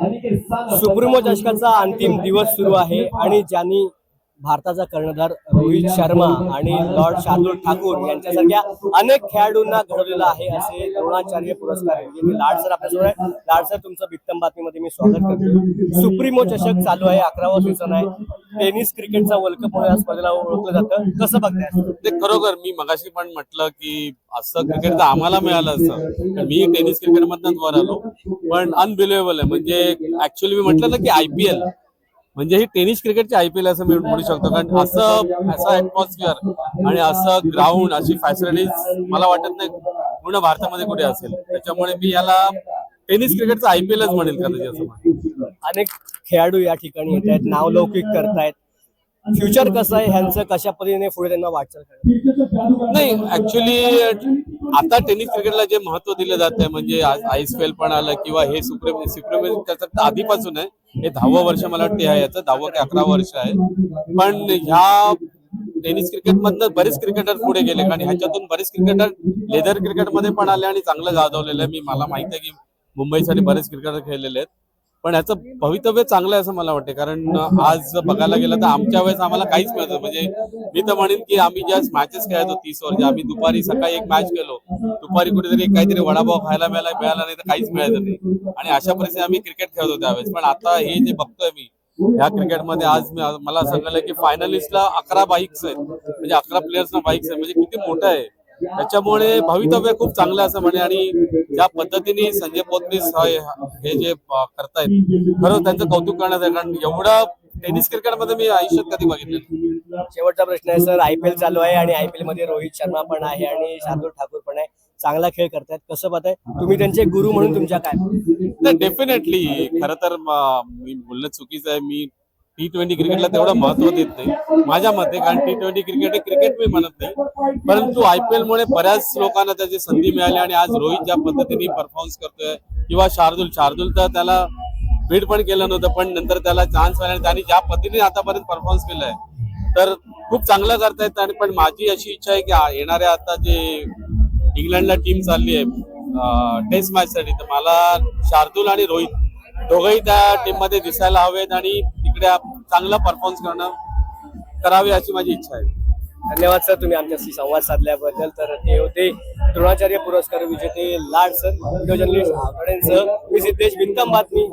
Supremo चषकाचा अंतिम दिवस सुरू आहे आणि ज्यांनी भारताचा कर्णधार रोहित शर्मा आणि लॉर्ड शार्दूल ठाकूर यांच्यासारख्या अनेक खेळाडूंना घडवलेलं आहे असे द्रोणाचार्य पुरस्कार विजेते लाड सर आपल्यासमोर आहे. लाड सर तुमचं भित्तम बातमीमध्ये मी स्वागत करतो. सुप्रीमो चषक चालू आहे अकरावा सीझन आहे. टेनिस क्रिकेटचा वर्ल्ड कप म्हणून या स्पर्धेला ओळखलं जातं. कसं बघताय? ते खरोखर मी मगाशी पण म्हटलं की असं क्रिकेट तर आम्हाला मिळालं असं. मी टेनिस क्रिकेट मधनच वर आलो. पण अनबिलिव्हेबल आहे. म्हणजे ऍक्च्युअली मी म्हटलं ना की आयपीएल म्हणजे ही टेनिस क्रिकेटची आयपीएल असं मी म्हणू शकतो. कारण असं असं ऍटमॉस्फिअर आणि असं ग्राउंड अशी फॅसिलिटीज मला वाटत नाही पूर्ण भारतामध्ये कुठे असेल. त्याच्यामुळे मी याला टेनिस क्रिकेटचं आयपीएलच म्हणेल कदाचित असं अनेक खेळाडू या ठिकाणी येत आहेत नावलौकिक करतायत. फ्युचर कसं आहे? ह्यांचं कशा पद्धतीने पुढे त्यांना वाटचाल करायची नाही ऍक्च्युली आता टेनिस क्रिकेटला जे महत्त्व दिलं जात आहे म्हणजे आयएसपीएल पण आलं किंवा हे सुप्रीम सुप्रीम त्याचं आधीपासून आहे. हे दहावं वर्ष मला वाटते आहे याचं दहावं की अकरा वर्ष आहे. पण ह्या टेनिस क्रिकेट मधनं बरेच क्रिकेटर पुढे गेले कारण ह्याच्यातून बरेच क्रिकेटर लेदर क्रिकेटमध्ये पण आले आणि चांगलं गाजवलेलं आहे. मी मला माहिती आहे की मुंबईसाठी बरेच क्रिकेटर खेळलेले आहेत. पण ह्याचं भवितव्य चांगलं आहे असं मला वाटते कारण आज बघायला गेलं तर आमच्या वेळेस आम्हाला काहीच मिळत म्हणजे मी तर म्हणेन की आम्ही ज्या मॅचेस खेळतो तीस वर्ष आम्ही दुपारी सकाळी एक मॅच केलो दुपारी कुठेतरी काहीतरी वडापाव खायला मिळाला मिळाला नाही तर काहीच मिळायचं नाही. आणि अशा परिस्थिती आम्ही क्रिकेट खेळतो त्यावेळेस पण आता हे जे बघतोय मी ह्या क्रिकेटमध्ये आज मी मला सांगायला की फायनलिस्टला अकरा बाईक्स आहेत. म्हणजे अकरा प्लेयर्सना बाईक्स आहेत. म्हणजे किती मोठं आहे. त्याच्यामुळे भवितव्य खूप चांगलं असं म्हणे आणि ज्या पद्धतीने संजय पोतनीस हे जे करतायत खरं त्यांचं कौतुक करण्यात आहे कारण एवढं टेनिस क्रिकेटमध्ये मी आयुष्यात कधी बघितलं. शेवटचा प्रश्न आहे सर आयपीएल चालू आहे आणि आयपीएलमध्ये रोहित शर्मा पण आहे आणि शार्दूल ठाकूर पण आहे. चांगला खेळ करतायत. कसं पाहताय? तुम्ही त्यांचे गुरु म्हणून तुमच्या काय? डेफिनेटली खरं तर मी बोलणं चुकीचं आहे. मी टी ट्वेंटी क्रिकेटला तेवढं महत्त्व देत नाही. माझ्या मते कारण टी ट्वेंटी क्रिकेट हे क्रिकेट मी म्हणत नाही. परंतु आयपीएल मुळे बऱ्याच लोकांना त्याची संधी मिळाली आणि आज रोहित ज्या पद्धतीने परफॉर्मन्स करतोय किंवा शार्दूल शार्दूल तर त्याला बीड पण केलं नव्हतं पण नंतर त्याला चान्स मिळाला आणि त्यांनी ज्या पद्धतीने आतापर्यंत परफॉर्मन्स केलाय तर खूप चांगलं करतायत आणि पण माझी अशी इच्छा आहे की येणाऱ्या आता जे इंग्लंडला टीम चालली आहे टेस्ट मॅच साठी तर मला शार्दूल आणि रोहित दोघंही त्या टीममध्ये दिसायला हवेत आणि तिकडे चांगला परफॉर्मन्स करणं करावे अशी माझी इच्छा आहे. धन्यवाद सर तुम्ही आमच्याशी संवाद साधल्याबद्दल. तर ते होते द्रोणाचार्य पुरस्कार विजेते लाड सर जर्नलिस्ट आवडेंसह मी सिद्धेश बिंकम बातमी.